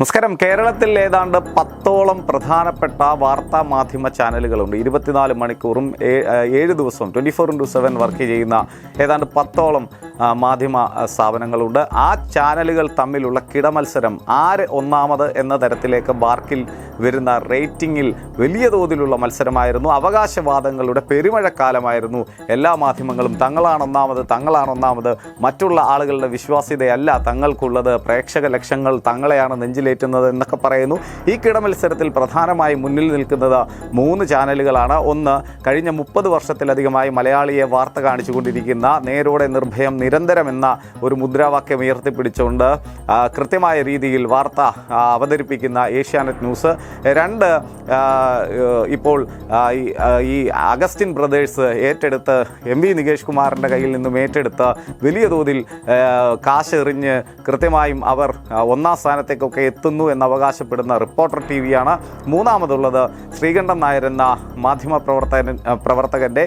നമസ്കാരം. കേരളത്തിൽ ഏതാണ്ട് പത്തോളം പ്രധാനപ്പെട്ട വാർത്താ മാധ്യമ ചാനലുകളുണ്ട്. ഇരുപത്തിനാല് മണിക്കൂറും ഏഴ് ദിവസവും twenty four into seven work ചെയ്യുന്ന ഏതാണ്ട് പത്തോളം മാധ്യമ സ്ഥാപനങ്ങളുണ്ട്. ആ ചാനലുകൾ തമ്മിലുള്ള കിടമത്സരം ആര് ഒന്നാമത് എന്ന തരത്തിലേക്ക് ബാർക്കിൽ വരുന്ന റേറ്റിംഗിൽ വലിയ തോതിലുള്ള മത്സരമായിരുന്നു. അവകാശവാദങ്ങളുടെ പെരുമഴക്കാലമായിരുന്നു. എല്ലാ മാധ്യമങ്ങളും തങ്ങളാണ് ഒന്നാമത് തങ്ങളാണ് ഒന്നാമത് മറ്റുള്ള ആളുകളുടെ വിശ്വാസ്യതയല്ല തങ്ങൾക്കുള്ളത്. പ്രേക്ഷക ലക്ഷ്യങ്ങൾ തങ്ങളെയാണ് നെഞ്ചിലേറ്റുന്നത് എന്നൊക്കെ പറയുന്നു. ഈ കിടമത്സരത്തിൽ പ്രധാനമായി മുന്നിൽ നിൽക്കുന്നത് മൂന്ന് ചാനലുകളാണ്. ഒന്ന് കഴിഞ്ഞ മുപ്പത് വർഷത്തിലധികമായി മലയാളിയെ വാർത്ത കാണിച്ചുകൊണ്ടിരിക്കുന്ന നേരോടെ നിർഭയം നിരന്തരം എന്ന ഒരു മുദ്രാവാക്യം ഉയർത്തിപ്പിടിച്ചുകൊണ്ട് കൃത്യമായ രീതിയിൽ വാർത്ത അവതരിപ്പിക്കുന്ന ഏഷ്യാനെറ്റ് ന്യൂസ് രണ്ട് ഇപ്പോൾ ഈ, അഗസ്റ്റിൻ ബ്രദേഴ്സ് ഏറ്റെടുത്ത് എം വി നികേഷ് കുമാറിന്റെ കയ്യിൽ നിന്നും ഏറ്റെടുത്ത് വലിയ തോതിൽ ഏഹ്, കാശ് എറിഞ്ഞ് കൃത്യമായും അവർ ഒന്നാം സ്ഥാനത്തേക്കൊക്കെ എത്തുന്നു എന്ന് അവകാശപ്പെടുന്ന റിപ്പോർട്ടർ ടി വിയാണ് മൂന്നാമതുള്ളത് ശ്രീകണ്ഠൻ നായർ എന്ന മാധ്യമ പ്രവർത്തകൻ പ്രവർത്തകന്റെ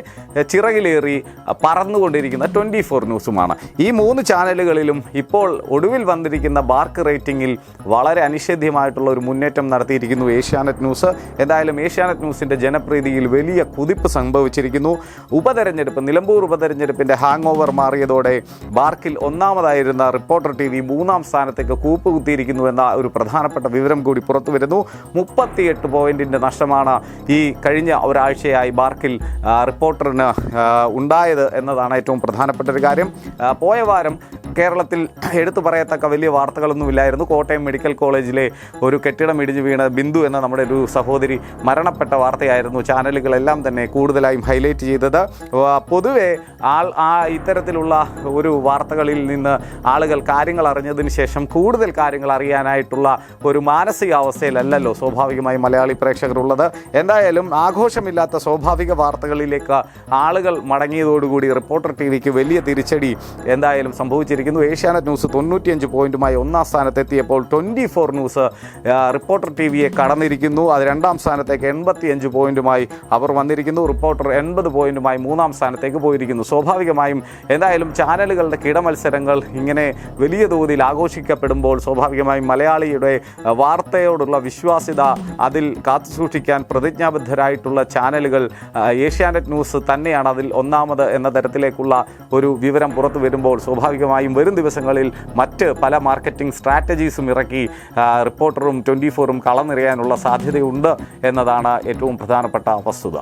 ചിറകിലേറി പറന്നുകൊണ്ടിരിക്കുന്ന ട്വന്റി ഫോർ ന്യൂസുമാണ്. ഈ മൂന്ന് ചാനലുകളിലും ഇപ്പോൾ ഒടുവിൽ വന്നിരിക്കുന്ന ബാർക്ക് റേറ്റിംഗിൽ വളരെ അനിഷേധ്യമായിട്ടുള്ള ഒരു മുന്നേറ്റം നടത്തിയിരിക്കുന്നു ഏഷ്യാനെറ്റ് ന്യൂസ്. എന്തായാലും ഏഷ്യാനെറ്റ് ന്യൂസിന്റെ ജനപ്രീതിയിൽ വലിയ കുതിപ്പ് സംഭവിച്ചിരിക്കുന്നു. ഉപതെരഞ്ഞെടുപ്പ് നിലമ്പൂർ ഉപതെരഞ്ഞെടുപ്പിന്റെ ഹാങ് ഓവർ മാറിയതോടെ ബാർക്കിൽ ഒന്നാമതായിരുന്ന റിപ്പോർട്ടർ ടി വി മൂന്നാം സ്ഥാനത്തേക്ക് കൂപ്പുകുത്തിയിരിക്കുന്നു എന്ന ഒരു പ്രധാനപ്പെട്ട വിവരം കൂടി പുറത്തു വരുന്നു മുപ്പത്തിയെട്ട് പോയിന്റിന്റെ നഷ്ടമാണ് ഈ കഴിഞ്ഞ ഒരാഴ്ചയായി ബാർക്കിൽ റിപ്പോർട്ടറിന് ഉണ്ടായത് എന്നതാണ് ഏറ്റവും പ്രധാനപ്പെട്ട ഒരു കാര്യം. പോയ വാരം കേരളത്തിൽ എടുത്തു പറയത്തക്ക വലിയ വാർത്തകളൊന്നുമില്ലായിരുന്നു. കോട്ടയം മെഡിക്കൽ കോളേജിലെ ഒരു കെട്ടിടം ഇടിഞ്ഞു വീണ ബിന്ദു എന്ന നമ്മുടെ ഒരു സഹോദരി മരണപ്പെട്ട വാർത്തയായിരുന്നു ചാനലുകളെല്ലാം തന്നെ കൂടുതലായും ഹൈലൈറ്റ് ചെയ്തത്. പൊതുവെ ആൾ ആ ഇത്തരത്തിലുള്ള ഒരു വാർത്തകളിൽ നിന്ന് ആളുകൾ കാര്യങ്ങൾ അറിഞ്ഞതിന് ശേഷം കൂടുതൽ കാര്യങ്ങൾ അറിയാനായിട്ടുള്ള ഒരു മാനസികാവസ്ഥയിലല്ലല്ലോ സ്വാഭാവികമായി മലയാളി പ്രേക്ഷകരുള്ളത്. എന്തായാലും ആഘോഷമില്ലാത്ത സ്വാഭാവിക വാർത്തകളിലേക്ക് ആളുകൾ മടങ്ങിയതോടുകൂടി റിപ്പോർട്ടർ ടി വിക്ക് വലിയ തിരിച്ചടി എന്തായാലും സംഭവിച്ചിരിക്കുന്നു. ഏഷ്യാനെറ്റ് ന്യൂസ് തൊണ്ണൂറ്റിയഞ്ച് പോയിന്റുമായി ഒന്നാം സ്ഥാനത്തെത്തിയപ്പോൾ twenty four news reporter T വിയെ കടന്നിരിക്കുന്നു. അത് രണ്ടാം സ്ഥാനത്തേക്ക് എൺപത്തിയഞ്ച് പോയിന്റുമായി അവർ വന്നിരിക്കുന്നു. റിപ്പോർട്ടർ എൺപത് പോയിന്റുമായി മൂന്നാം സ്ഥാനത്തേക്ക് പോയിരിക്കുന്നു. സ്വാഭാവികമായും എന്തായാലും ചാനലുകളുടെ കിടമത്സരങ്ങൾ ഇങ്ങനെ വലിയ തോതിൽ ആഘോഷിക്കപ്പെടുമ്പോൾ സ്വാഭാവികമായും മലയാളിയുടെ വാർത്തയോടുള്ള വിശ്വാസ്യത അതിൽ കാത്തുസൂക്ഷിക്കാൻ പ്രതിജ്ഞാബദ്ധരായിട്ടുള്ള ചാനലുകൾ ഏഷ്യാനെറ്റ് ന്യൂസ് തന്നെയാണ് അതിൽ ഒന്നാമത് എന്ന തരത്തിലേക്കുള്ള ഒരു വിവരം പുറത്തു വരുമ്പോൾ സ്വാഭാവികമായും വരും ദിവസങ്ങളിൽ മറ്റ് പല മാർക്കറ്റിംഗ് സ്ട്രാറ്റജീസും ഇറക്കി റിപ്പോർട്ടറും ട്വന്റി ഫോറും കളനിറയാനുള്ള സാധ്യതയുണ്ട് എന്നതാണ് ഏറ്റവും പ്രധാനപ്പെട്ട വസ്തുത.